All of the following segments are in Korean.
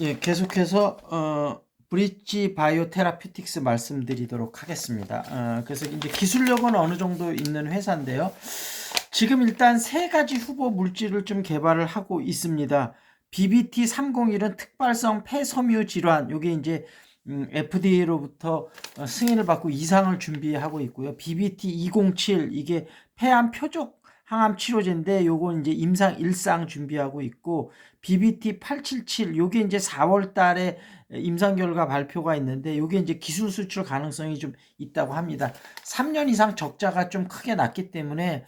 예, 계속해서 어, 브릿지 바이오 테라피틱스 말씀드리도록 하겠습니다. 어, 그래서 이제 기술력은 어느 정도 있는 회사인데요. 지금 일단 세 가지 후보 물질을 좀 개발을 하고 있습니다. BBT 301은 특발성 폐섬유 질환, 요게 이제 음, FDA로부터 어, 승인을 받고 이상을 준비하고 있고요. BBT 207 이게 폐암 표적 항암 치료제인데 요거 이제 임상 일상 준비하고 있고 BBT 877 요게 이제 4월 달에 임상 결과 발표가 있는데 요게 이제 기술 수출 가능성이 좀 있다고 합니다. 3년 이상 적자가 좀 크게 났기 때문에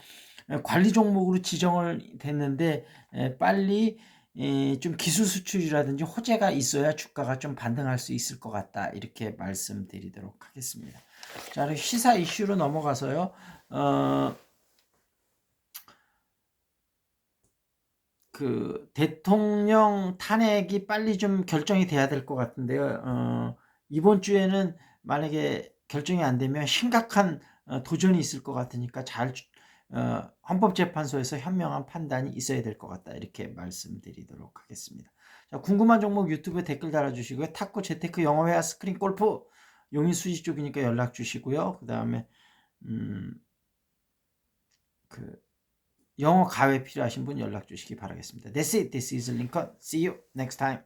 관리 종목으로 지정을 됐는데 에, 빨리 에, 좀 기술 수출이라든지 호재가 있어야 주가가 좀 반등할 수 있을 것 같다 이렇게 말씀드리도록 하겠습니다. 자, 시사 이슈로 넘어가서요. 어, 그 대통령 탄핵이 빨리 좀 결정이 돼야 될 것 같은데요. 어, 이번 주에는 만약에 결정이 안 되면 심각한 어, 도전이 있을 것 같으니까 잘 어, 헌법재판소에서 현명한 판단이 있어야 될 것 같다 이렇게 말씀드리도록 하겠습니다. 자, 궁금한 종목 유튜브에 댓글 달아주시고요. 탁구, 재테크, 영어회화, 스크린, 골프, 용인 수지 쪽이니까 연락 주시고요. 그 다음에 음, 그 영어 가외 필요하신 분 연락 주시기 바라겠습니다. That's it. This is Lincoln. See you next time.